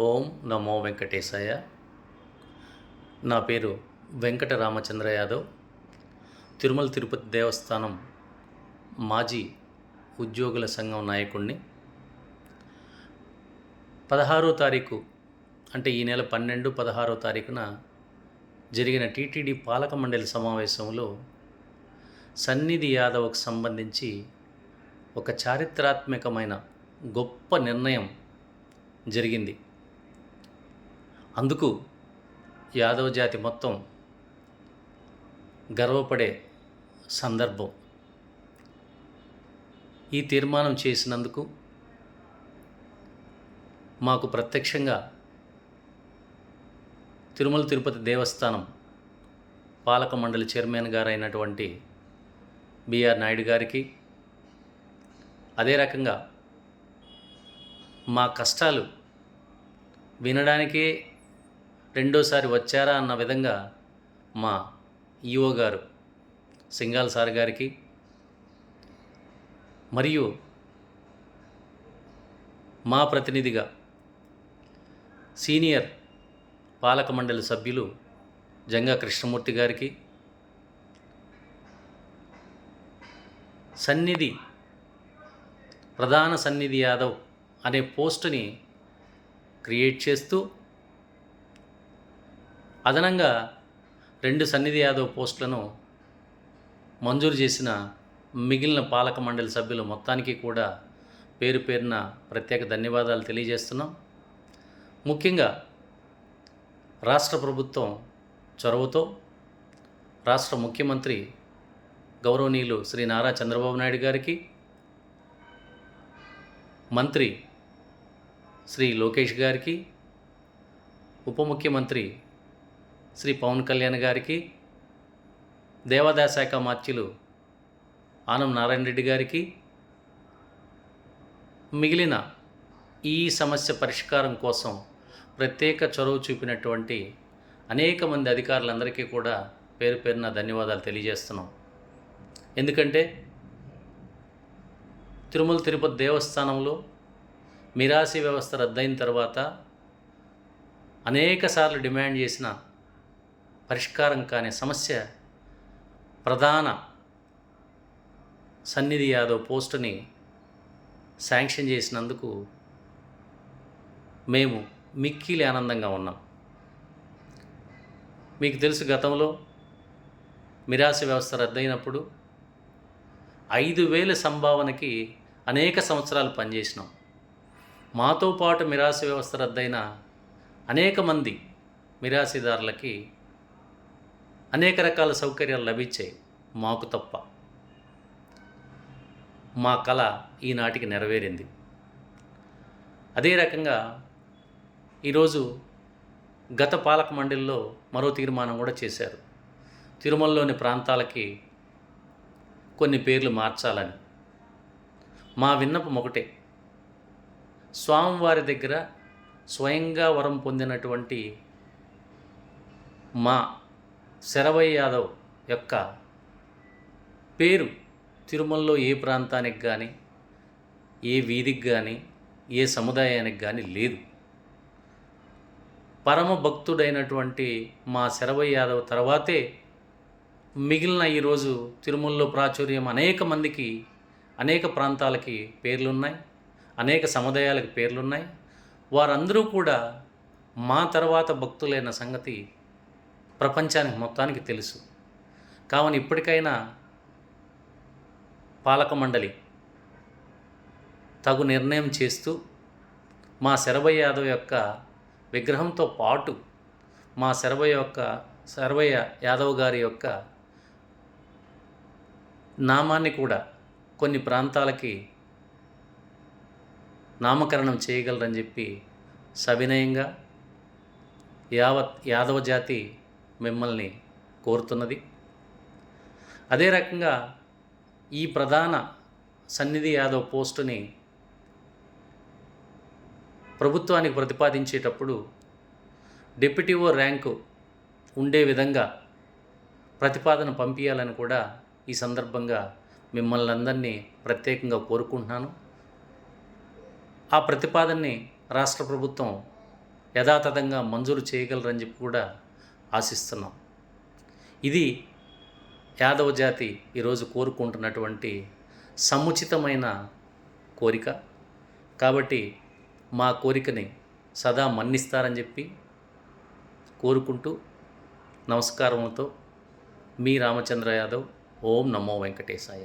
ఓం నమో వెంకటేశాయ. నా పేరు వెంకట రామచంద్ర యాదవ్. తిరుమల తిరుపతి దేవస్థానం మాజీ ఉద్యోగుల సంఘం నాయకుడిని పదహారో తారీఖు అంటే ఈ నెల పన్నెండు పదహారో తారీఖున జరిగిన టీటీడీ పాలక మండలి సమావేశంలో సన్నిధి యాదవ్కు సంబంధించి ఒక చారిత్రాత్మకమైన గొప్ప నిర్ణయం జరిగింది. అందుకు యాదవ జాతి మొత్తం గర్వపడే సందర్భం. ఈ తీర్మానం చేసినందుకు మాకు ప్రత్యక్షంగా తిరుమల తిరుపతి దేవస్థానం పాలక మండలి చైర్మన్ గారైనటువంటి బిఆర్ నాయుడు గారికి అదే రకంగా మా కష్టాలు వినడానికే రెండోసారి వచ్చారా అన్న విధంగా మా ఈఓ గారు సింగాల్ సార్ గారికి మరియు మా ప్రతినిధిగా సీనియర్ పాలక మండలి సభ్యులు జంగా కృష్ణమూర్తి గారికి సన్నిధి ప్రధాన సన్నిధి యాదవ్ అనే పోస్టుని క్రియేట్ చేస్తూ అదనంగా రెండు సన్నిధి యాదవ్ పోస్టులను మంజూరు చేసిన మిగిలిన పాలక మండలి సభ్యులు మొత్తానికి కూడా పేరు పేరున ప్రత్యేక ధన్యవాదాలు తెలియజేస్తున్నాం. ముఖ్యంగా రాష్ట్ర ప్రభుత్వం చొరవతో రాష్ట్ర ముఖ్యమంత్రి గౌరవనీయులు శ్రీ నారా చంద్రబాబు నాయుడు గారికి మంత్రి శ్రీ లోకేష్ గారికి ఉప ముఖ్యమంత్రి శ్రీ పవన్ కళ్యాణ్ గారికి దేవాదాయ శాఖ మార్చులు ఆనం నారాయణ రెడ్డి గారికి మిగిలిన ఈ సమస్య పరిష్కారం కోసం ప్రత్యేక చొరవ చూపినటువంటి అనేక మంది అధికారులందరికీ కూడా పేరు పేరున ధన్యవాదాలు తెలియజేస్తున్నాం. ఎందుకంటే తిరుమల తిరుపతి దేవస్థానంలో మిరాసి వ్యవస్థ రద్దయిన తర్వాత అనేక సార్లు డిమాండ్ చేసిన పరిష్కారం కాని సమస్య ప్రధాన సన్నిధి యాదవ్ పోస్టుని శాంక్షన్ చేసినందుకు మేము మిక్కిలి ఆనందంగా ఉన్నాం. మీకు తెలుసు గతంలో మిరాస వ్యవస్థ రద్దయినప్పుడు ఐదు వేల సంభావనకి అనేక సంవత్సరాలు పనిచేసినాం. మాతో పాటు మిరాస వ్యవస్థ రద్దయిన అనేక మంది మిరాసిదారులకి అనేక రకాల సౌకర్యాలు లభించాయి మాకు తప్ప. మా కళ ఈనాటికి నెరవేరింది. అదే రకంగా ఈరోజు గత పాలక మండలిలో మరో తీర్మానం కూడా చేశారు. తిరుమలలోని ప్రాంతాలకి కొన్ని పేర్లు మార్చాలని. మా విన్నపం ఒకటే. స్వామివారి దగ్గర స్వయంగా వరం పొందినటువంటి మా శరవై యాదవ్ యొక్క పేరు తిరుమలలో ఏ ప్రాంతానికి కానీ ఏ వీధికి కానీ ఏ సముదాయానికి కానీ లేదు. పరమ భక్తుడైనటువంటి మా శరవయ్య యాదవ్ తర్వాతే మిగిలిన ఈరోజు తిరుమలలో ప్రాచుర్యం అనేక మందికి అనేక ప్రాంతాలకి పేర్లున్నాయి అనేక సముదాయాలకు పేర్లున్నాయి. వారందరూ కూడా మా తర్వాత భక్తులైన సంగతి ప్రపంచానికి మొత్తానికి తెలుసు. కావున ఇప్పటికైనా పాలక మండలి తగు నిర్ణయం చేస్తూ మా శరభయ్య యాదవ్ యొక్క విగ్రహంతో పాటు మా శరభయ్య యొక్క శరభయ్య యాదవ్ గారి యొక్క నామాన్ని కూడా కొన్ని ప్రాంతాలకి నామకరణం చేయగలరని చెప్పి సవినయంగా యావత్ యాదవ జాతి మిమ్మల్ని కోరుతున్నది. అదే రకంగా ఈ ప్రధాన సన్నిధి యాదవ్ పోస్టుని ప్రభుత్వానికి ప్రతిపాదించేటప్పుడు డిప్యూటీఓ ర్యాంకు ఉండే విధంగా ప్రతిపాదన పంపించాలని కూడా ఈ సందర్భంగా మిమ్మల్ని అందరినీ ప్రత్యేకంగా కోరుకుంటున్నాను. ఆ ప్రతిపాదనని రాష్ట్ర ప్రభుత్వం యథాతథంగా మంజూరు చేయగలరని చెప్పి కూడా ఆశిస్తున్నాం. ఇది యాదవ జాతి ఈరోజు కోరుకుంటున్నటువంటి సముచితమైన కోరిక. కాబట్టి మా కోరికని సదా మన్నిస్తారని చెప్పి కోరుకుంటూ నమస్కారములతో మీ రామచంద్ర యాదవ్. ఓం నమో వెంకటేశాయ.